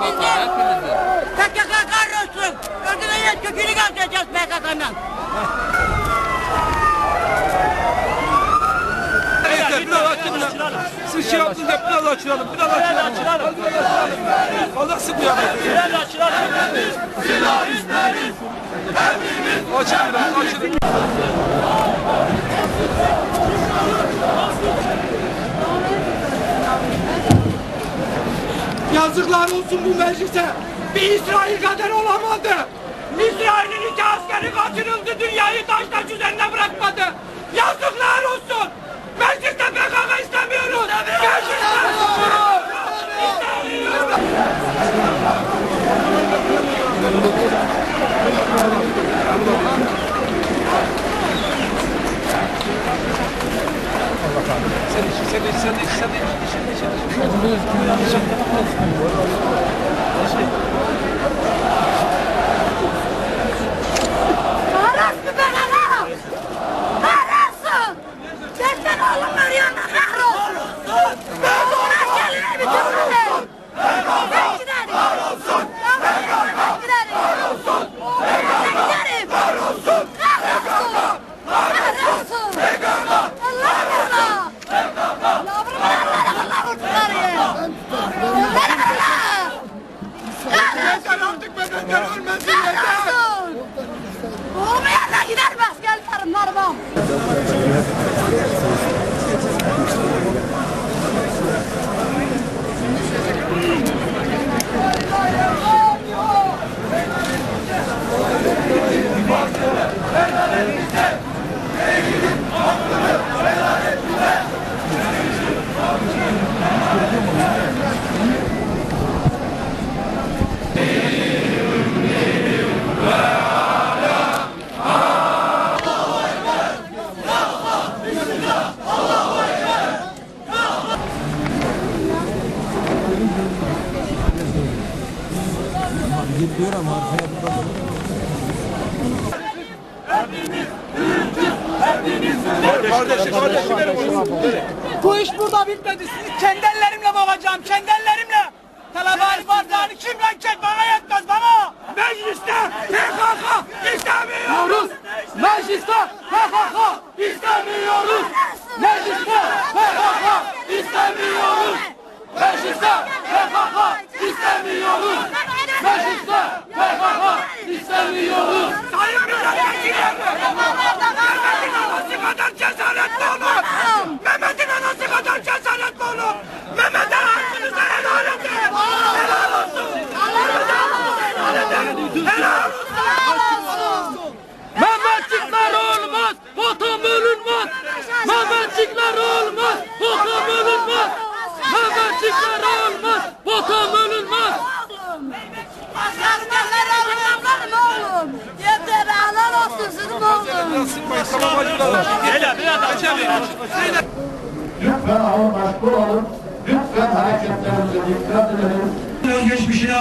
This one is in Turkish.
vatandaşlar hepimizin. PKK kahrolsun. Örgütlerin kökünü kaldıracağız PKK'nın. Siz şey yaptınız hep biraz açılalım, biraz açılalım. Allah sıkıyor. Biraz açılalım. Hepimiz silah isteriz. Hepimiz açın, açın. Yazıklar olsun bu meclise. Bir İsrail kadar olamadı. İsrail'in iki askeri kaçırıldı. Dünyayı taş taş üzerine bırakmadı. Yazıklar olsun. Mecliste PKK istemiyoruz. Mecliste istemiyoruz. Sen iç, sen Kardeşim, kardeşim benim onu. Bu iş burada bitmedi. Sizi kendi ellerimle boğacağım. Kendi ellerimle. Talabani bardağını kim lan çek bana yetmez bana. Mecliste PKK istemiyoruz. Mecliste PKK istemiyoruz. Mecliste PKK istemiyoruz. Mecliste. Mecliste PKK istemiyoruz. Lütfen ağır başlı olun. Lütfen hareketlerinize dikkat edelim. Geçmişine